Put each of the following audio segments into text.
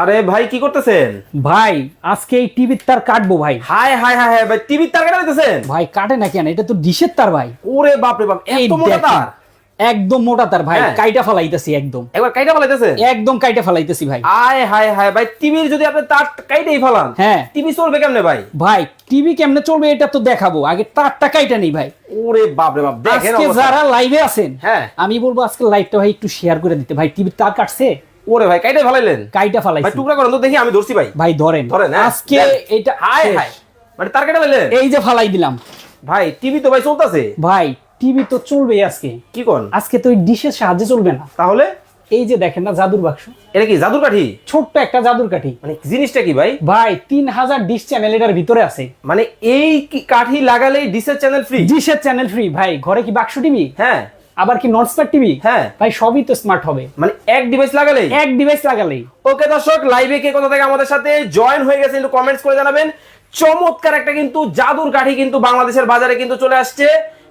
আরে ভাই কি করতেছেন? ভাই আজকে এই টিভির তার কাটবো ভাই। হাই হাই হাই হাই ভাই টিভির তার কেটে দিতেছেন? ভাই কাটে না কেন? এটা তো ডিশের তার ভাই। ওরে বাপ রে বাপ এত মোটা তার? একদম মোটা তার ভাই হ্যাঁ। কাইটা ফালাইতেছি একদম। একবার কাইটা ফেলাইতেছেন? একদম কাইটা ফালাইতেছি ভাই। আয় হাই হাই ভাই টিভির যদি আপনি তার কাইটাই ফেলান হ্যাঁ। টিভি চলবে কেমনে ভাই? ভাই টিভি কেমনে চলবে এটা তো দেখাবো। আগে তারটা কাইটা নেই ভাই। ওরে বাপ রে বাপ দেখেন আজকে যারা লাইভে আছেন হ্যাঁ। আমি বলব আজকে লাইভটা ভাই একটু শেয়ার করে দিতে। ভাই টিভির তার কাটছে? ওরে ভাই কাইটাই ফেলাইলেন? কাইটা ভাই টুকরা করেন তো দেখি আমি ধরছি ভাই। ভাই ধরেন। ধরেন, হ্যাঁ। আজকে এটা হাই শেষ। হাই মানে তার কেটে এই যে ফালাই দিলাম। ভাই টিভি তো ভাই চলতেছে। ভাই টিভি তো চলবেই আজকে। কি কোন? আজকে তো ওই ডিশের সাহায্যে চলবে না। তাহলে? এই যে দেখেন না জাদুর বাক্স। এটা কি জাদুর কাঠি? ছোট্ট একটা জাদুর কাঠি। মানে জিনিসটা কি ভাই? ভাই তিন হাজার ডিশ চ্যানেল এটার ভিতরে আছে। মানে এই কি কাঠি লাগালেই ডিসের চ্যানেল ফ্রি ডিশের চ্যানেল ফ্রি ভাই ঘরে কি বাক্স টিভি? হ্যাঁ। আবার কি নট স্মার্ট টিভি হ্যাঁ। ভাই সবই তো স্মার্ট হবে। মানে এক ডিভাইস লাগালেই? এক ডিভাইস লাগালেই। ওকে দর্শক লাইভে কে কোথা থেকে আমাদের সাথে জয়েন হয়ে গেছে একটু কমেন্টস করে জানাবেন। চমৎকার একটা কিন্তু জাদুর কাঠি কিন্তু বাংলাদেশের বাজারে কিন্তু চলে আসছে।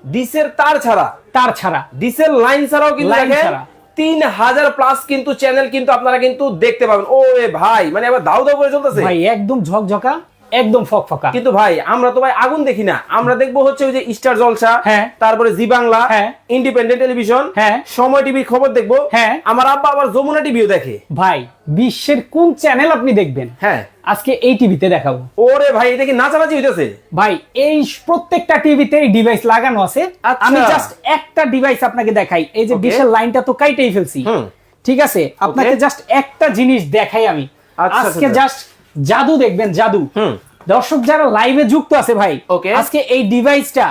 ডিসের তার ছাড়া। তার ছাড়া। ডিসেল লাইন ছাড়াও কিন্তু লাইন দেখেন ছাড়া। তিন হাজার প্লাস কিন্তু চ্যানেল কিন্তু আপনারা কিন্তু দেখতে পাবেন। ও ভাই মানে আবার দাউ দাও করে চলতেছে। ভাই একদম ঝকঝকা। একদম ফকফকা কিন্তু ভাই আমরা তো ভাই আগুন দেখি না আমরা দেখব হচ্ছে ওই যে স্টার জলসা হ্যাঁ। তারপরে জি বাংলা হ্যাঁ। ইন্ডিপেন্ডেন্ট টেলিভিশন হ্যাঁ। সময় টিভির খবর দেখব হ্যাঁ। আমার আব্বা আবার যমুনা টিভিও দেখে ভাই বিশ্বের কোন চ্যানেল আপনি দেখবেন হ্যাঁ আজকে এই টিভিতে দেখাবো ওরে ভাই এটা কি নাচানাচি হইতেছে ভাই এই প্রত্যেকটা টিভিতে এই ডিভাইস লাগানো আছে আচ্ছা। আমি জাস্ট একটা ডিভাইস আপনাকে দেখাই এই যে. ডিশের লাইনটা তো কাইটেই ফেলছি হুম। ঠিক আছে আপনাকে জাস্ট একটা জিনিস দেখাই আমি আচ্ছা, আজকে আচ্ছা। জাস্ট জাদু দেখবেন জাদু। দর্শক যারা লাইভে যুক্ত আছে ভাই Okay. আজকে এই ডিভাইসটা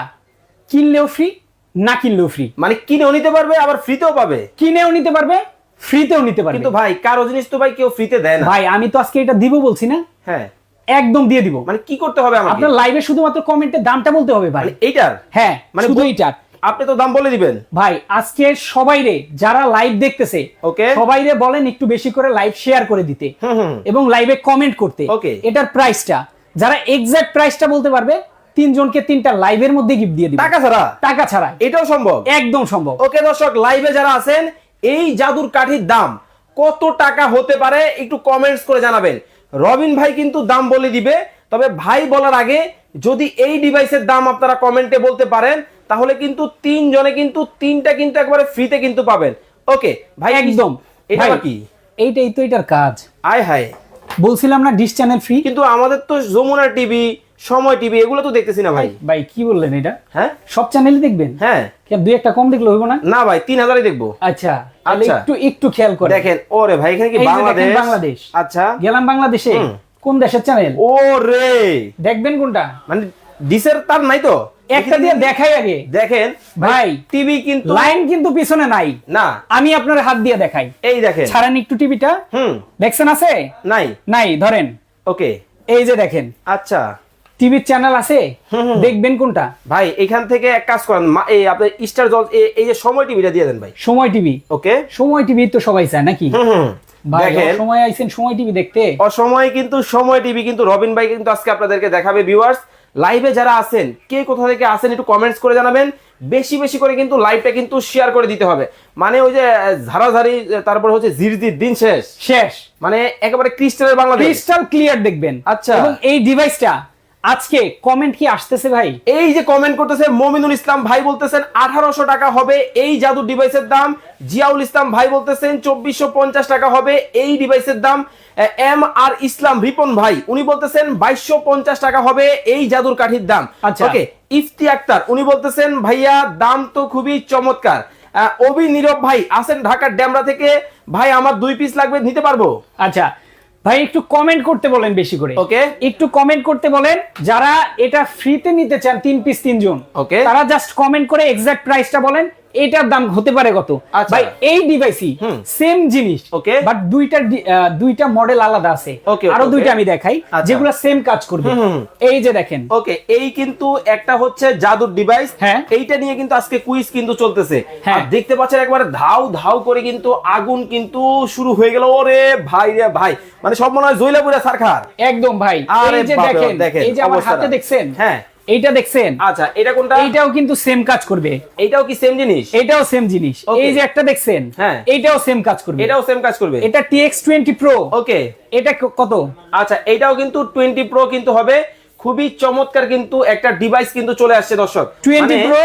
কিনলেও ফ্রি না কিনলেও ফ্রি মানে কিনেও নিতে পারবে আবার ফ্রিতেও পাবে? কিনেও নিতে পারবে ফ্রিতেও নিতে পারবে। কিন্তু ভাই কারও জিনিস তো ভাই কেউ ফ্রিতে দেয় না। ভাই আমি তো আজকে এটা দিব বলছি না? হ্যাঁ। একদম দিয়ে দিব। মানে কি করতে হবে আমাকে? আপনার লাইভে শুধুমাত্র কমেন্টে দামটা বলতে হবে ভাই। মানে এইটার? হ্যাঁ মানে মানে শুধু এইটার। আপনি তো দাম বলে দিবেন। ভাই আজকে সবাই রে যারা লাইভ দেখতেছে Okay. সবাইরে বলেন একটু বেশি করে লাইভ শেয়ার করে দিতে এবং লাইভে কমেন্ট করতে। Okay. এটার প্রাইসটা যারা এক্সাক্ট প্রাইসটা বলতে পারবে তিনজনকে তিনটা লাইভের মধ্যে গিফট দিয়ে দিবে। টাকা ছাড়া? টাকা ছাড়া। এটাও সম্ভব? একদম সম্ভব। ওকে দর্শক লাইভে যারা আছেন এই জাদুর কাঠির দাম কত টাকা হতে পারে একটু কমেন্টস করে জানাবেন। রবিন ভাই কিন্তু দাম বলে দিবে তবে ভাই বলার আগে যদি এই ডিভাইসের দাম আপনারা কমেন্টে বলতে পারেন তাহলে কিন্তু তিনজনে কিন্তু তিনটা কিন্তু একবারে ফ্রিতে কিন্তু পাবেন। ওকে ভাই একদম। এটা কি? এইটাই তো এটার কাজ। আয় হায়। বলছিলাম না ডিশ চ্যানেল ফ্রি কিন্তু আমাদের তো যমুনা টিভি সময় টিভি এগুলো তো দেখতেছি না ভাই। ভাই কি বললেন এটা? হ্যাঁ? সব চ্যানেলই দেখবেন? হ্যাঁ। কেন দুই একটা কম দেখলে হইব না? না ভাই তিন হাজারই দেখব। আচ্ছা আচ্ছা। একটু একটু খেয়াল করে দেখেন ওরে ভাই এখানে কি বাংলাদেশ? বাংলাদেশ। আচ্ছা। গেলাম বাংলাদেশে। কোন দেশের চ্যানেল ও রে দেখবেন কোনটা? মানে ডিসের তার নাই তো? একটা দিয়ে দেখাই আগে। দেখেন ভাই টিভি কিন্তু লাইন কিন্তু পিছনে নাই। না। আমি আপনার হাত দিয়ে দেখাই। এই দেখেন। ছাড়েন একটু টিভিটা। হুম। দেখছেন আছে? নাই। নাই ধরেন। ওকে। এই যে দেখেন। আচ্ছা। টিভির চ্যানেল আছে? দেখবেন কোনটা? ভাই এখান থেকে এক কাজ করেন। এই আপনার স্টার জল এই যে সময় টিভিটা দিয়ে দেন ভাই। সময় টিভি। ওকে। সময় টিভি তো সবাই চায় নাকি? সময় আইছেন সময় টিভি দেখতে? অসময় কিন্তু সময় টিভি কিন্তু রবিন ভাই কিন্তু আজকে আপনাদেরকে দেখাবে ভিউয়ার্স লাইভে যারা আছেন কে কোথা থেকে আসেন একটু কমেন্টস করে জানাবেন। বেশি বেশি করে কিন্তু লাইভটা কিন্তু শেয়ার করে দিতে হবে। মানে ওই যে ঝাড়াঝাড়ি তারপর হচ্ছে জিরজির দিন শেষ। শেষ। মানে একেবারে ক্রিস্টালের বাংলাদেশ। ক্রিস্টাল ক্লিয়ার দেখবেন। আচ্ছা। এবং এই ডিভাইসটা আজকে কমেন্ট কি আসতেছে ভাই? এই যে কমেন্ট করতেছে মমিনুল ইসলাম ভাই বলতেছেন আঠারোশো টাকা হবে এই জাদু ডিভাইসের দাম। জিয়াউল ইসলাম ভাই বলতেছেন চব্বিশশো পঞ্চাশ টাকা হবে এই ডিভাইসের দাম। এম আর ইসলাম রিপন ভাই উনি বলতেছেন বাইশশো পঞ্চাশ টাকা হবে এই জাদুর কাঠির দাম। আচ্ছা। ওকে ইফতি আক্তার উনি বলতেছেন ভাইয়া দাম তো খুবই চমৎকার। অভি নীরব ভাই আছেন ঢাকার ড্যামরা থেকে। ভাই আমার দুই পিস লাগবে নিতে পারব? আচ্ছা ভাই একটু কমেন্ট করতে বলেন বেশি করে। ওকে একটু কমেন্ট করতে বলেন যারা এটা ফ্রিতে নিতে চান তিন পিস তিনজন ওকে তারা জাস্ট কমেন্ট করে এক্সাক্ট প্রাইসটা বলেন এটার দাম হতে পারে কত? আচ্ছা। ভাই এই ডিভাইসই সেম জিনিস Okay. বাট দুইটা দুইটা মডেল আলাদা আছে। আরও দুইটা আমি দেখাই আচ্ছা। যেগুলো সেম কাজ করবে। এই যে দেখেন। ওকে এই কিন্তু একটা হচ্ছে জাদুর ডিভাইস হ্যাঁ। এইটা নিয়ে কিন্তু আজকে কুইজ কিন্তু চলতেছে। হ্যাঁ। দেখতে পাচ্ছেন একবার ধাও ধাও করে কিন্তু আগুন কিন্তু শুরু হয়ে গেল। ওরে ভাই রে ভাই। মানে সব মনে হয় জৈলাপুরে সারখার। একদম ভাই। এই যে দেখেন দেখেন এই যে আমার হাতে দেখছেন? হ্যাঁ। এইটা দেখছেন? আচ্ছা এটা কোনটা? এইটাও কিন্তু সেম কাজ করবে। এইটাও কি সেম জিনিস? এটাও সেম জিনিস। এই যে একটা দেখছেন হ্যাঁ। এইটাও সেম কাজ করবে। এটাও সেম কাজ করবে। এটা টিএক্স টোয়েন্টি প্রো ওকে এটা কত? আচ্ছা এটাও কিন্তু টোয়েন্টি প্রো কিন্তু হবে। খুবই চমৎকার কিন্তু একটা ডিভাইস কিন্তু চলে আসছে দর্শক। টোয়েন্টি Pro প্রো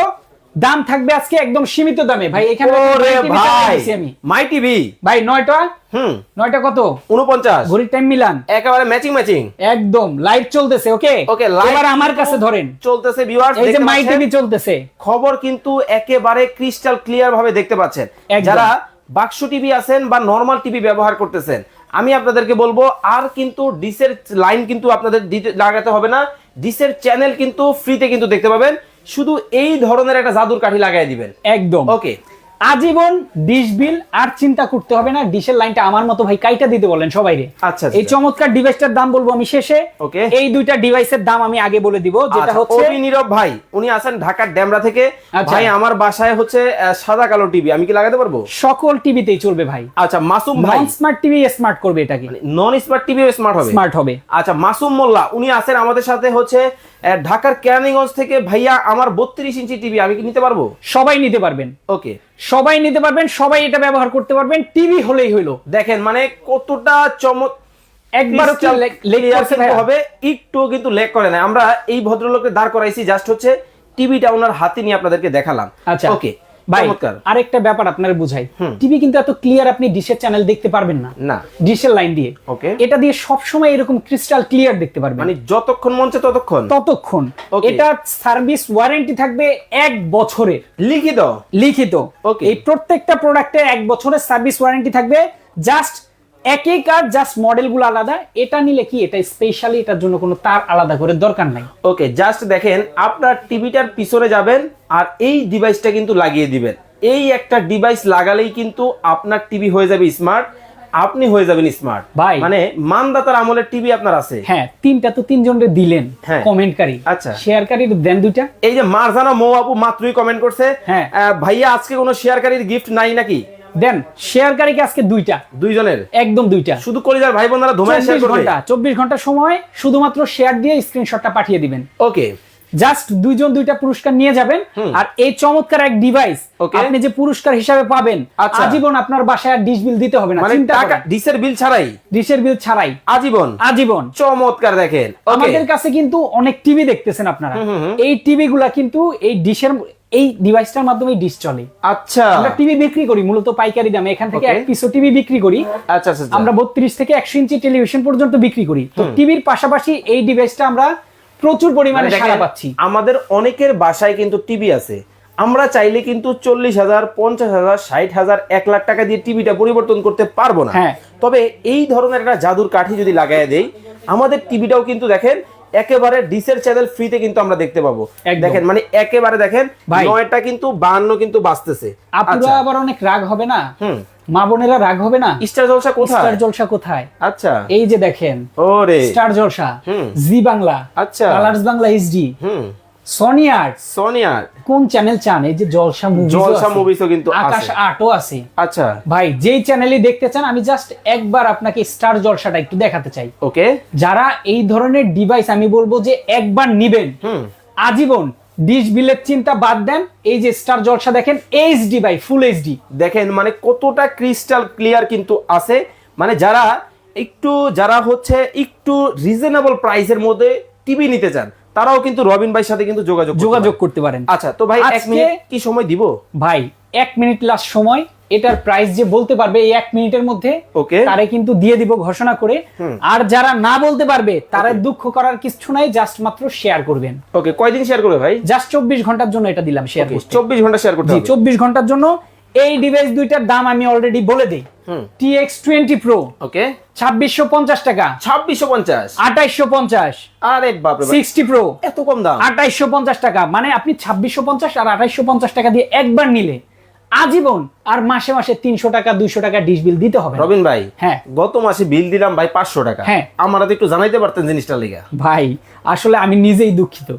দাম থাকবে আজকে একদম সীমিত দামে। ভাই এখানে ওরে ভাই মাই টিভি ভাই নয়টা? হুম। নয়টা কত? উনপঞ্চাশ ঘড়ির টাইম মিলান। একেবারে ম্যাচিং ম্যাচিং একদম লাইভ চলতেছে ওকে live এবার আমার কাছে ধরেন। চলতেছে ভিউয়ার্স এই যে মাই টিভি চলতেছে। খবর কিন্তু একেবারে ক্রিস্টাল ক্লিয়ার ভাবে দেখতে পাচ্ছেন। যারা বাক্স টিভি আছেন বা নর্মাল টিভি ব্যবহার করতেছেন আমি আপনাদেরকে বলব আর কিন্তু ডিসের লাইন কিন্তু আপনাদের দিতে- লাগাতে হবে না। ডিসের চ্যানেল কিন্তু ফ্রিতে কিন্তু দেখতে পাবেন। শুধু এই ধরনের একটা জাদুর কাঠি লাগাই দিবেন। একদম। ওকে। আজীবন ডিশ বিল আর চিন্তা করতে হবে না ডিশের লাইনটা আমার মতো ভাই কাইটা দিতে বলেন সবাই রে আচ্ছা, এই আচ্ছা। চমৎকার ডিভাইসটার দাম বলব আমি শেষে। Okay. এই দুইটা ডিভাইসের দাম আমি আগে বলে দিব যেটা আচ্ছা, হচ্ছে অভি নীরব ভাই উনি আছেন ঢাকার ড্যামরা থেকে। আচ্ছা। ভাই আমার বাসায় হচ্ছে সাদা কালো টিভি আমি কি লাগাতে পারব? সকল টিভিতেই চলবে ভাই। আচ্ছা মাসুম ভাই। নন স্মার্ট টিভি স্মার্ট করবে এটাকে। নন স্মার্ট টিভি স্মার্ট হবে। স্মার্ট হবে। আচ্ছা মাসুম মোল্লা উনি আছেন আমাদের সাথে হচ্ছে ঢাকার কেরানীগঞ্জ থেকে ভাইয়া আমার বত্রিশ ইঞ্চি টিভি আমি কি নিতে পারব? সবাই নিতে পারবেন। ওকে। সবাই নিতে পারবেন সবাই এটা ব্যবহার করতে পারবেন টিভি হলেই হইল। দেখেন মানে কতটা চমক একবারও? হবে একটু কিন্তু লেগ করে না আমরা এই ভদ্রলোককে দাঁড় করাইছি জাস্ট হচ্ছে টিভিটা ওনার হাতে নিয়ে আপনাদেরকে দেখালাম। আচ্ছা। ওকে ভাই আরেকটা ব্যাপার আপনার বুঝাই। টিভি কিন্তু এত ক্লিয়ার আপনি ডিশের চ্যানেল দেখতে পারবেন না। না। ডিশের লাইন দিয়ে। Okay. এটা দিয়ে সব সময় এরকম ক্রিস্টাল ক্লিয়ার দেখতে পারবেন। মানে যতক্ষণ মঞ্চে ততক্ষণ? ততক্ষণ। এটা সার্ভিস ওয়ারেন্টি থাকবে এক বছরের। লিখিত? লিখিত। Okay. এই প্রত্যেকটা প্রোডাক্টে এক বছরের সার্ভিস ওয়ারেন্টি থাকবে। জাস্ট একই কাজ জাস্ট মডেলগুলো আলাদা। এটা নিলে কি? এটা স্পেশালি এটার জন্য কোনো তার আলাদা করে দরকার নাই। ওকে জাস্ট দেখেন আপনার টিভিটার পিছনে যাবেন আর এই ডিভাইসটা কিন্তু লাগিয়ে দিবেন। এই একটা ডিভাইস লাগালেই কিন্তু আপনার টিভি হয়ে যাবে স্মার্ট আপনি হয়ে যাবেন স্মার্ট ভাই। মানে মানদাতার আমলের টিভি আপনার আছে। হ্যাঁ তিনটা তো তিনজনরে দিলেন হ্যাঁ। কমেন্টকারী আচ্ছা। শেয়ারকারী দেন দুইটা। এই যে মারজানা মৌ আপু মাত্রই কমেন্ট করছে। হ্যাঁ। ভাইয়া আজকে কোনো শেয়ারকারীর গিফট নাই নাকি? দেন শেয়ারকারীকে আজকে দুইটা। দুইজনের? একদম দুইটা। শুধু কলিজার ভাই বোনেরা ধুমায় শেয়ার করবে? ঘণ্টা চব্বিশ ঘণ্টা সময় শুধুমাত্র শেয়ার দিয়ে স্ক্রিনশটটা পাঠিয়ে দিবেন। ওকে জাস্ট দুইজন দুইটা পুরস্কার নিয়ে যাবেন। আর এই চমৎকার এক ডিভাইস আপনি যে পুরস্কার হিসাবে পাবেন আচ্ছা। আজীবন আপনার বাসায় আর ডিশ বিল দিতে হবে না। মানে চিন্তা টাকা ডিসের বিল ছাড়াই? ডিশের বিল ছাড়াই। আজীবন? আজীবন। চমৎকার দেখেন। আমাদের কাছে কিন্তু অনেক টিভি দেখতেছেন আপনারা। এই টিভি গুলা কিন্তু এই ডিশের এই ডিভাইসটার মাধ্যমে ডিশ চলে। আচ্ছা। আমরা টিভি বিক্রি করি মূলত পাইকারি দামে। এখান থেকে. এক পিসও টিভি বিক্রি করি। আচ্ছা আচ্ছা আচ্ছা। আমরা বত্রিশ থেকে একশো ইঞ্চি টেলিভিশন পর্যন্ত বিক্রি করি। তো টিভির পাশাপাশি এই ডিভাইসটা আমরা প্রচুর পরিমাণে মানে সারা পাচ্ছি। আমাদের অনেকের বাসায় কিন্তু টিভি আছে। আমরা চাইলে কিন্তু চল্লিশ হাজার পঞ্চাশ হাজার ষাট হাজার এক লাখ টাকা দিয়ে টিভিটা পরিবর্তন করতে পারব না। হ্যাঁ। তবে এই ধরনের একটা জাদুর কাঠি যদি লাগাই দেই আমাদের টিভিটাও কিন্তু দেখেন একেবারে ডিসের চ্যানেল ফ্রিতে কিন্তু আমরা দেখতে পাবো। দেখেন মানে একেবারে দেখেন। নয়টা কিন্তু বান্ন কিন্তু বাঁচতেছে আপুরা আচ্ছা। আবার অনেক রাগ হবে না? হুম। মা বোনেরা রাগ হবে না? স্টার জলসা কোথায়? স্টার জলসা কোথায়? আচ্ছা। এই যে দেখেন ওরে। স্টার জলসা জি বাংলা আচ্ছা। কালার্স বাংলা এইচডি হুম। সনি আর্ট সোনিয়ার কোন চ্যানেল চান? এই যে জলসা মুভি জলসা movies-ও কিন্তু আকাশ। আটও আছে। আচ্ছা। ভাই যেই চ্যানেলই দেখতে চান আমি জাস্ট একবার আপনাকে স্টার জলসাটা একটু দেখাতে চাই। ওকে যারা এই ধরনের ডিভাইস আমি বলব যে একবার নিবেন। হুম। আজীবন ডিশ বিলের চিন্তা বাদ দেন এই যে স্টার জলসা দেখেন এইচডি ভাই ফুল এইচডি দেখেন মানে কতটা ক্রিস্টাল ক্লিয়ার কিন্তু আছে। মানে যারা একটু যারা হচ্ছে একটু রিজনেবল প্রাইসের মধ্যে টিভি নিতে চান তারাও কিন্তু রবিন ভাইয়ের সাথে কিন্তু যোগাযোগ যোগাযোগ করতে পারেন। আচ্ছা তো ভাই এক মিনিট কি সময় দিব? ভাই এক মিনিট লাস্ট সময় এটার প্রাইস যে বলতে পারবে এই এক মিনিটের মধ্যে ওকে তারে কিন্তু দিয়ে দিব ঘোষণা করে। আর যারা না বলতে পারবে তারা দুঃখ করার কিছু নাই জাস্ট মাত্র শেয়ার করবেন। ওকে কয়দিন শেয়ার করবে ভাই? জাস্ট চব্বিশ ঘণ্টার জন্য এটা দিলাম শেয়ার করতে। চব্বিশ ঘণ্টা শেয়ার করতে চব্বিশ ঘণ্টার জন্য। এই ডিভাইস দুইটার দাম আমি অলরেডি বলে দিই। টিএক্স টোয়েন্টি প্রো ওকে ছাব্বিশশো পঞ্চাশ টাকা। ছাব্বিশশো পঞ্চাশ। আঠাইশশো পঞ্চাশ। আরে বাপরে বাপ, সিক্সটি প্রো এত কম দাম। আঠাইশশো পঞ্চাশ টাকা। মানে আপনি ছাব্বিশশো পঞ্চাশ আর আঠাইশশো পঞ্চাশ টাকা দিয়ে একবার নিলে আজীবন আর মাসে মাসে তিনশো টাকা দুইশো টাকা ডিশ বিল দিতে হবে। রবিন ভাই হ্যাঁ গত মাসে বিল দিলাম ভাই পাঁচশো টাকা হ্যাঁ। আমার একটু জানাইতে পারতেন জিনিসটা লেগে ভাই আসলে আমি নিজেই দুঃখিত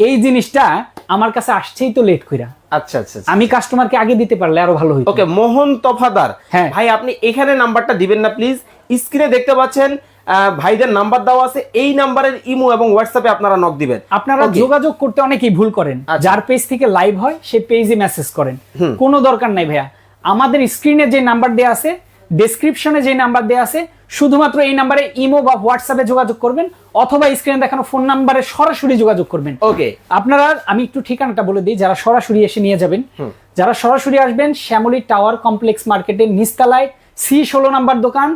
এই জিনিসটা আমার কাছে আসছেই তো লেট কইরা আচ্ছা আচ্ছা আচ্ছা। আমি কাস্টমারকে আগে দিতে পারলে আরও ভালো হইতো ওকে মোহন তফাদার হ্যাঁ। ভাই আপনি এখানে নাম্বারটা দিবেন না প্লিজ স্ক্রিনে দেখতে পাচ্ছেন ভাইদের নাম্বার দেওয়া আছে এই নাম্বারের ইমো এবং হোয়াটসঅ্যাপে আপনারা নক দিবেন। আপনারা যোগাযোগ করতে অনেকেই ভুল করেন। আচ্ছা। যার পেজ থেকে লাইভ হয় সে পেজে মেসেজ করেন। কোনো দরকার নাই ভাইয়া। আমাদের স্ক্রিনে যে নাম্বার দেওয়া আছে ডেসক্রিপশনে যে নাম্বার দেওয়া আছে শুধুমাত্র এই নাম্বারে ইমো বা হোয়াটসঅ্যাপে যোগাযোগ করবেন অথবা স্ক্রিনে দেখানো ফোন নাম্বারে সরাসরি যোগাযোগ করবেন। ওকে আপনারা আমি একটু ঠিকানাটা বলে দিই যারা সরাসরি এসে নিয়ে যাবেন। যারা সরাসরি আসবেন শ্যামলী টাওয়ার কমপ্লেক্স মার্কেটের নিচতলায় সি ষোলো নাম্বার দোকান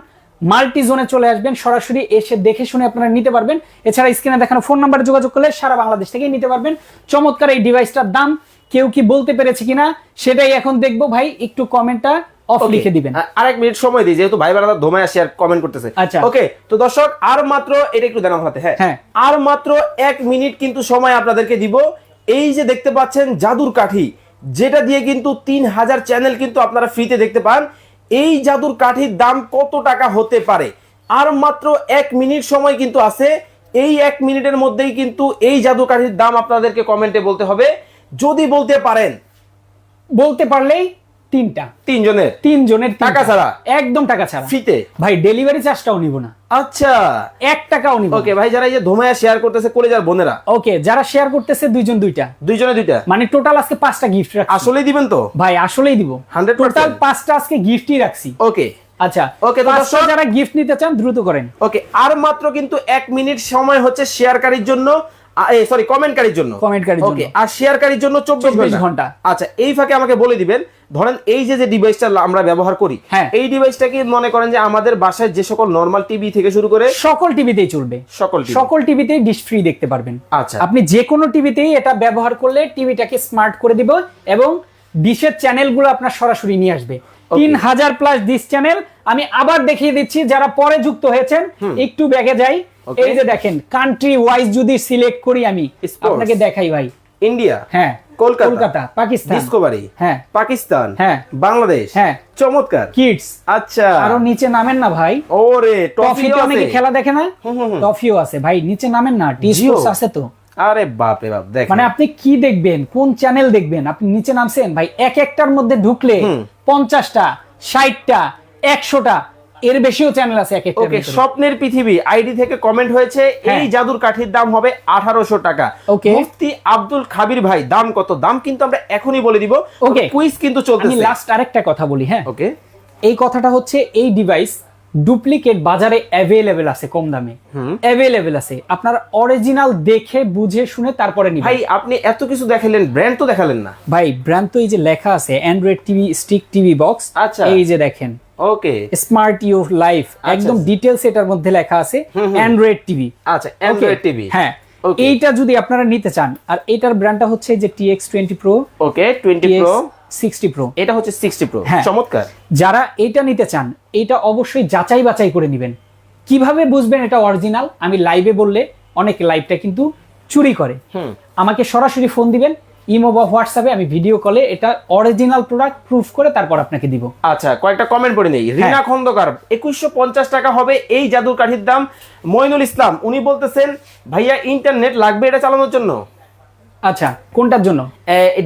মাল্টি জোনে চলে আসবেন সরাসরি এসে দেখে শুনে আপনারা নিতে পারবেন এছাড়া স্ক্রিনে দেখানো ফোন নাম্বারে যোগাযোগ করলে সারা বাংলাদেশ থেকেই নিতে পারবেন চমৎকার এই ডিভাইসটার দাম কেউ কি বলতে পেরেছে কিনা সেটাই এখন দেখব ভাই একটু কমেন্টটা অফ. লিখে দিবেন আরেক মিনিট সময় দিই যেহেতু ভাই বারাদা ধোমায় আসি আর কমেন্ট করতেছে আচ্ছা। ওকে তো দর্শক আর মাত্র এটা একটু হাতে হ্যাঁ হ্যাঁ। আর মাত্র এক মিনিট কিন্তু সময় আপনাদেরকে দিব এই যে দেখতে পাচ্ছেন জাদুর কাঠি যেটা দিয়ে কিন্তু তিন হাজার চ্যানেল কিন্তু আপনারা ফ্রিতে দেখতে পান এই জাদুর কাঠির দাম কত টাকা হতে পারে? আর মাত্র এক মিনিট সময় কিন্তু আছে। এই এক মিনিটের মধ্যেই কিন্তু এই জাদুকাঠির দাম আপনাদেরকে কমেন্টে বলতে হবে। যদি বলতে পারেন, বলতে পারলেই তিনটা। তিনজনের? তিনজনের টাকা ছাড়া? একদম টাকা ছাড়া। ফ্রিতে ভাই ডেলিভারি চার্জটাও নিব না। আচ্ছা। এক টাকাও নিব ওকে ভাই যারা এই যে ধোমায়া শেয়ার করতেছে কলেজার বোনেরা? ওকে যারা শেয়ার করতেছে দুইজন দুইটা। দুইজনে দুইটা? মানে টোটাল আজকে পাঁচটা গিফট রাখছি। আসলেই দিবেন তো? ভাই আসলেই দিব। 100% টোটাল পাঁচটা আজকে গিফটই রাখছি। ওকে আচ্ছা তো দর্শক- যারা গিফট নিতে চান দ্রুত করেন। ওকে আর মাত্র কিন্তু এক মিনিট সময় হচ্ছে শেয়ারকারীর জন্য। সরি কমেন্টকারীর জন্য। Commentকারীর জন্য। ওকে আর শেয়ারকারীর জন্য চব্বিশ 24 ঘণ্টা। ঘণ্টা। আচ্ছা এই ফাঁকে আমাকে বলে দিবেন ধরেন এই যে যে ডিভাইসটা আমরা ব্যবহার করি হ্যাঁ। এই ডিভাইসটাকে মনে করেন যে আমাদের বাসায় যে সকল নর্মাল টিভি থেকে শুরু করে সকল টিভিতেই চলবে। সকল সকল টিভিতেই ডিশ ফ্রি দেখতে পারবেন। আচ্ছা। আপনি যে কোনো টিভিতেই এটা ব্যবহার করলে টিভিটাকে স্মার্ট করে দিব এবং ডিশের চ্যানেলগুলো আপনার সরাসরি নিয়ে আসবে। তিন হাজার প্লাস ডিশ চ্যানেল আমি আবার দেখিয়ে দিচ্ছি যারা পরে যুক্ত হয়েছেন একটু ব্যাগে যাই। এই যে দেখেন কান্ট্রি ওয়াইজ যদি সিলেক্ট করি আমি আপনাকে দেখাই ভাই। ইন্ডিয়া হ্যাঁ কলকাতা কলকাতা পাকিস্তান ডিসকভারি হ্যাঁ পাকিস্তান হ্যাঁ। বাংলাদেশ হ্যাঁ। চমৎকার। কিডস আচ্ছা। আরও নিচে নামেন না ভাই। ওরে টফিতে অনেকে খেলা দেখে না। টফিও আছে। ভাই নিচে নামেন না টি স্পোর্টস আছে তো। আরে বাপ রে বাপ দেখ মানে আপনি কি দেখবেন কোন চ্যানেল দেখবেন? আপনি নিচে নামছেন ভাই এক একটার মধ্যে ঢুকলে পঞ্চাশটা ষাটটা একশোটা এর বেশিও চ্যানেল আছে এক একটা ওকে স্বপ্নের পৃথিবী। আইডি থেকে কমেন্ট হয়েছে হ্যাঁ। এই জাদুর কাঠির দাম হবে আঠারোশো টাকা। Okay. মুফতি আব্দুল খাবির ভাই দাম কত? দাম কিন্তু আমরা এখনই বলে দিব। Okay. কুইজ কিন্তু আমি লাস্ট আরেকটা কথা বলি হ্যাঁ? ওকে এই কথাটা হচ্ছে এই ডিভাইস ডুপ্লিকেট বাজারে অ্যাভেলেবেল আছে কম দামে। অ্যাভেলেবেল আছে। আপনার অরিজিনাল দেখে বুঝে শুনে তারপরে নিবেন। ভাই আপনি এত কিছু দেখালেন ব্র্যান্ড তো দেখালেন না। ভাই ব্র্যান্ড তো এই যে লেখা আছে Android TV stick TV box আচ্ছা। এই যে দেখেন। ওকে স্মার্ট ইউর লাইফ একদম ডিটেলস এটার মধ্যে লেখা আছে অ্যান্ড্রয়েড টিভি আচ্ছা অ্যান্ড্রয়েড টিভি হ্যাঁ। এইটা যদি আপনারা নিতে চান আর এটার ব্র্যান্ডটা হচ্ছে যে TX twenty pro okay twenty pro sixty pro এটা হচ্ছে সিক্সটি প্রো হ্যাঁ। চমৎকার। যারা এটা নিতে চান এটা অবশ্যই যাচাই বাছাই করে নেবেন। কীভাবে বুঝবেন এটা অরিজিনাল আমি লাইভে বললে অনেক লাইভটা কিন্তু চুরি করে। আমাকে সরাসরি ফোন দিবেন ইমো বা হোয়াটসঅ্যাপে আমি ভিডিও কলে এটা অরিজিনাল প্রোডাক্ট প্রুফ করে তারপর আপনাকে দিব। আচ্ছা কয়েকটা কমেন্ট পড়ে নেই। হ্যাঁ। রিনা খন্দকার একুশশো পঞ্চাশ টাকা হবে এই জাদুর কাঠির দাম। মইনুল ইসলাম উনি বলতেছেন ভাইয়া ইন্টারনেট লাগবে এটা চালানোর জন্য? আচ্ছা কোনটার জন্য?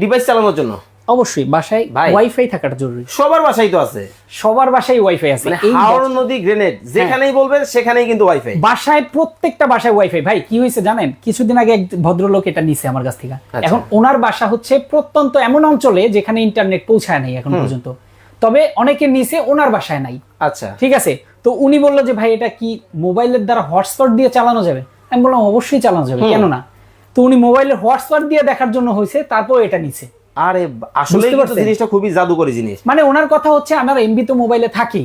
ডিভাইস চালানোর জন্য। অবশ্যই বাসায় ভাই। ওয়াইফাই থাকাটা জরুরি। সবার বাসায় তো আছে। সবার বাসায় ওয়াইফাই আছে। মানে হাওড় নদী গ্রেনেড যেখানেই বলবেন সেখানেই কিন্তু ওয়াইফাই বাসায় প্রত্যেকটা বাসায় ওয়াইফাই ভাই কি হয়েছে জানেন? কিছুদিন আগে এক ভদ্রলোক এটা নিছে আমার কাছ থেকে। আচ্ছা। এখন ওনার বাসা হচ্ছে প্রত্যন্ত এমন অঞ্চলে যেখানে ইন্টারনেট পৌঁছায় নাই এখন পর্যন্ত। তবে অনেকে নিছে ওনার বাসায় নাই। আচ্ছা। ঠিক আছে? তো উনি বলল যে ভাই এটা কি মোবাইলের দ্বারা হটস্পট দিয়ে চালানো যাবে? আমি বললাম অবশ্যই চালানো যাবে। কেন না তো উনি মোবাইলের হটস্পট দিয়ে দেখার জন্য হয়েছে তারপর এটা নিছে। আরে আসলে? জিনিসটা খুবই জাদুকরি জিনিস। মানে ওনার কথা হচ্ছে আমার এমবি তো মোবাইলে থাকি।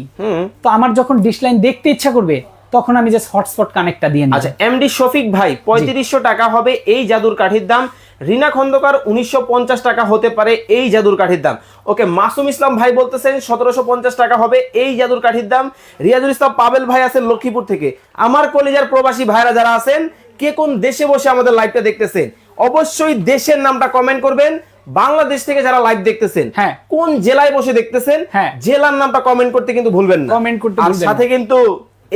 তো আমার যখন ডিশ লাইন দেখতে ইচ্ছা করবে তখন আমি জাস্ট হটস্পট কানেক্টটা দিয়ে নিই আচ্ছা এমডি শফিক ভাই পঁয়ত্রিশশো টাকা হবে এই জাদুর কাঠির দাম। রিনা খন্দকার উনিশশো পঞ্চাশ টাকা হতে পারে এই জাদুর কাঠির দাম। ওকে মাসুম ইসলাম ভাই বলতেছেন সতেরোশো পঞ্চাশ টাকা হবে এই জাদুর কাঠির দাম। রিয়াজুল ইসলাম পাবেল ভাই আছেন লক্ষ্মীপুর থেকে। আমার কলেজের প্রবাসী ভাইরা যারা আছেন কে কোন দেশে বসে আমাদের লাইভটা দেখতেছেন? অবশ্যই দেশের নামটা কমেন্ট করবেন। বাংলাদেশ থেকে যারা লাইভ দেখতেছেন হ্যাঁ। কোন জেলায় বসে দেখতেছেন হ্যাঁ। জেলার নামটা কমেন্ট করতে কিন্তু ভুলবেন না Comment করতে আর। সাথে কিন্তু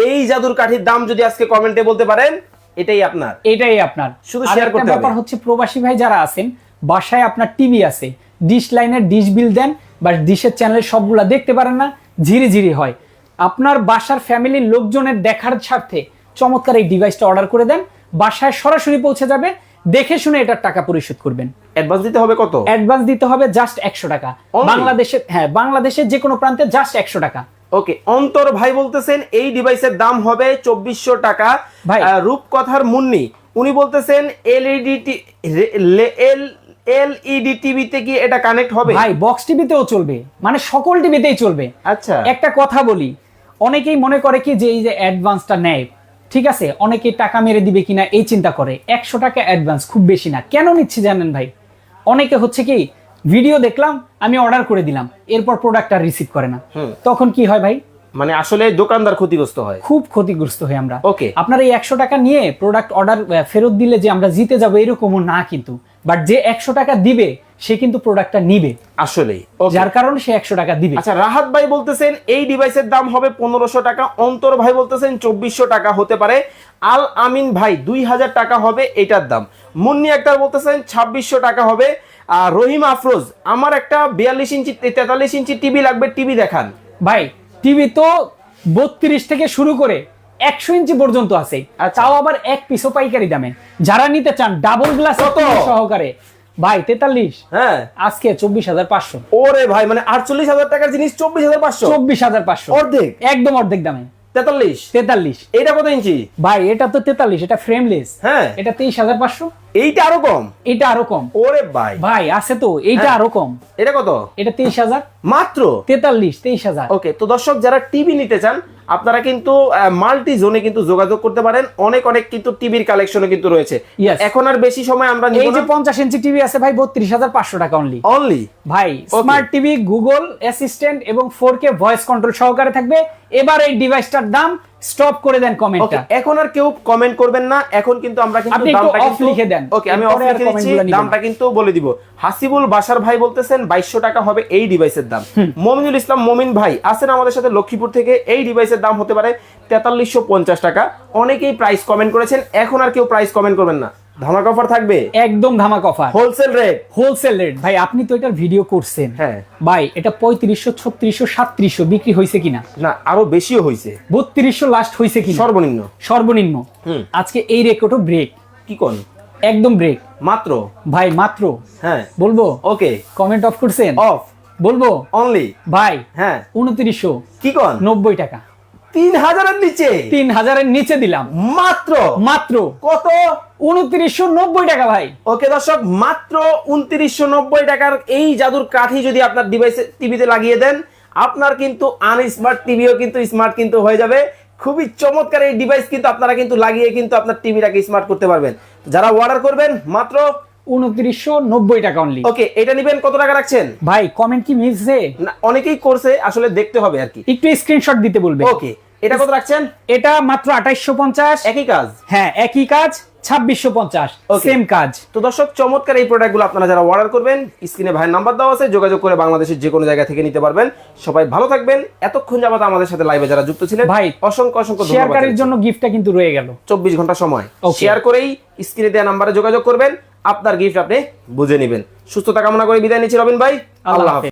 এই জাদুর কাঠির দাম যদি আজকে কমেন্টে বলতে পারেন এটাই আপনার এটাই আপনার শুধু একটা করতে হবে। ব্যাপার হচ্ছে প্রবাসী ভাই যারা আছেন বাসায় আপনার টিভি আছে ডিশ লাইনের ডিশ বিল দেন বা ডিশের চ্যানেলের সবগুলা দেখতে পারেন না ঝিরি ঝিরি হয় আপনার বাসার ফ্যামিলির লোকজনের দেখার স্বার্থে চমৎকার এই ডিভাইসটা অর্ডার করে দেন বাসায় সরাসরি পৌঁছে যাবে দেখে শুনে এটার টাকা পরিশোধ করবেন। অ্যাডভান্স দিতে হবে কত? অ্যাডভান্স দিতে হবে জাস্ট একশো টাকা? বাংলাদেশের হ্যাঁ বাংলাদেশের যে কোনো প্রান্তে জাস্ট একশো টাকা। ওকে অন্তর ভাই বলতেছেন এই ডিভাইসের দাম হবে চব্বিশশো টাকা। ভাই। রূপকথার মুন্নি উনি বলতেছেন এলইডি এল এলইডি টিভিতে কি এটা কানেক্ট হবে? ভাই বক্স টিভিতেও চলবে। মানে সকল টিভিতেই চলবে। আচ্ছা। একটা কথা বলি অনেকেই মনে করে কি যে এই যে অ্যাডভান্সটা নেয়। ঠিক আছে অনেকে টাকা মেরে দিবে কিনা এই চিন্তা করে। একশো টাকা অ্যাডভান্স খুব বেশি না। কেন নিচ্ছি জানেন ভাই? অনেকে হচ্ছে কি ভিডিও দেখলাম আমি অর্ডার করে দিলাম এরপর প্রোডাক্ট আর রিসিভ করে না। তখন কি হয় ভাই? মানে আসলে দোকানদার ক্ষতিগ্রস্ত হয়। খুব ক্ষতিগ্রস্ত হই আমরা। ওকে আপনার এই একশো টাকা নিয়ে প্রোডাক্ট অর্ডার ফেরত দিলে যে আমরা জিতে যাব এরকমও না কিন্তু। বাট যে একশো টাকা দিবে সে কিন্তু প্রোডাক্টটা নিবে। আসলেই। যার কারণে সে একশো টাকা দিবে। আচ্ছা রাহাত ভাই বলতেছেন এই ডিভাইসের দাম হবে পনেরোশো টাকা। অন্তর ভাই বলতেছেন চব্বিশশো টাকা হতে পারে। আল আমিন ভাই দুই হাজার টাকা হবে এটার দাম। মুন্নি আক্তার বলতেছেন ছাব্বিশশো টাকা হবে। আর রহিম আফরোজ আমার একটা বিয়াল্লিশ ইঞ্চি তেতাল্লিশ ইঞ্চি টিভি লাগবে টিভি দেখান। ভাই টিভি তো বত্রিশ থেকে শুরু করে একশো ইঞ্চি পর্যন্ত আছে। আচ্ছা। তাও আবার এক পিসও পাইকারি দামে। যারা নিতে চান ডাবল গ্লাস সহকারে। ভাই তেতাল্লিশ। হ্যাঁ। আজকে চব্বিশ হাজার পাঁচশো। ওরে ভাই মানে আটচল্লিশ হাজার টাকার জিনিস চব্বিশ হাজার পাঁচশো? চব্বিশ হাজার পাঁচশো। অর্ধেক? একদম অর্ধেক দামে। তেতাল্লিশ? তেতাল্লিশ। এটা কত ইঞ্চি? ভাই এটা তো তেতাল্লিশ এটা ফ্রেমলেস হ্যাঁ। এটা তেইশ হাজার পাঁচশো। এইটা আরও কম? এটা আরও কম। ওরে ভাই। ভাই আছে তো এইটা হ্যাঁ। আরও কম। এটা কত? এটা তেইশ হাজার। মাত্র? তেতাল্লিশ তেইশ হাজার। ওকে তো দর্শক যারা টিভি নিতে চান আপনারা কিন্তু মাল্টি জোনে কিন্তু যোগাযোগ করতে পারেন। অনেক অনেক কিন্তু টিভির কালেকশনও কিন্তু রয়েছে. এখন আর বেশি সময় আমরা এই যে পঞ্চাশ ইঞ্চি টিভি আছে ভাই বত্রিশ হাজার পাঁচশো টাকা অনলি অনলি ভাই স্মার্ট টিভি গুগল অ্যাসিস্ট্যান্ট এবং ফোর কে ভয়েস কন্ট্রোল সহকারে থাকবে। এবার এই ডিভাইসটার দাম স্টপ করে দেন কমেন্টটা এখন আর কেউ কমেন্ট করবেন না এখন কিন্তু আমরা কিন্তু দামটা লিখে দেন। ওকে আমি অফ লিখে দিচ্ছি দামটা কিন্তু বলে দিব। হাসিবুল বাসার ভাই বলতেছেন বাইশশো টাকা হবে এই ডিভাইসের দাম। মমিনুল ইসলাম মমিন ভাই আছেন আমাদের সাথে লক্ষ্মীপুর থেকে এই ডিভাইসের দাম হতে পারে তেতাল্লিশশো পঞ্চাশ টাকা। অনেকেই প্রাইস কমেন্ট করেছেন এখন আর কেউ প্রাইস কমেন্ট করবেন না। ধামাকা অফার থাকবে? একদম ধামাক offer wholesale rate wholesale rate ভাই আপনি তো এটার ভিডিও করছেন। হ্যাঁ। ভাই এটা পঁয়ত্রিশশো ছত্রিশশো সাতত্রিশশো বিক্রি হয়েছে কিনা? না আরও বেশিও হয়েছে। বত্রিশশো লাস্ট হয়েছে কিনা? সর্বনিম্ন। সর্বনিম্ন। আজকে এই রেকর্ডও ব্রেক কি কোন? একদম ব্রেক মাত্র? ভাই মাত্র। হ্যাঁ। বলব? ওকে কমেন্ট অফ করছেন? অফ বলব? অনলি ভাই হ্যাঁ। উনত্রিশশো। কি কোন? নব্বই টাকা। তিন হাজারের নিচে। তিন হাজারের নিচে দিলাম। মাত্র। মাত্র। কত? উনত্রিশশো নব্বই টাকা ভাই। ওকে দর্শক মাত্র উনত্রিশশো নব্বই টাকার এই জাদুর কাঠি যদি আপনার ডিভাইসে টিভিতে লাগিয়ে দেন আপনার কিন্তু আনস্মার্ট টিভিও কিন্তু স্মার্ট কিন্তু হয়ে যাবে। খুবই চমৎকার এই ডিভাইস কিন্তু আপনারা কিন্তু লাগিয়ে কিন্তু আপনার টিভিটাকে স্মার্ট করতে পারবেন। যারা অর্ডার করবেন মাত্র উনত্রিশশো নব্বই টাকা অনলি ওকে এটা নিবেন কত টাকা রাখছেন? ভাই কমেন্ট কি মিলছে? না, অনেকেই করছে আসলে দেখতে হবে আর কি। একটু স্ক্রিনশট দিতে বলবে। ওকে এটা কত রাখছেন? এটা মাত্র আঠাইশো পঞ্চাশ। একই কাজ? হ্যাঁ একই কাজ ছাব্বিশশো পঞ্চাশ সেম কাজ। তো দর্শক চমৎকার এই প্রোডাক্টগুলো আপনারা যারা অর্ডার করবেন স্ক্রিনে ভাইয়ের নাম্বার দেওয়া আছে যোগাযোগ করে বাংলাদেশের যে কোনো জায়গা থেকে নিতে পারবেন। সবাই ভালো থাকবেন। এতক্ষণ যাবত আমাদের সাথে লাইভে যারা যুক্ত ছিলেন ভাই, অসংখ্য অসংখ্য শেয়ারকারীর জন্য গিফটটা কিন্তু রয়ে গেল। চব্বিশ ঘণ্টা সময়। শেয়ার করেই স্ক্রিনে দেওয়া নাম্বারে যোগাযোগ করবেন। আপনার গিফট আপনি বুঝে নেবেন। সুস্থতা কামনা করে বিদায় নিচ্ছি রবিন ভাই। আল্লাহ। হাফেজ।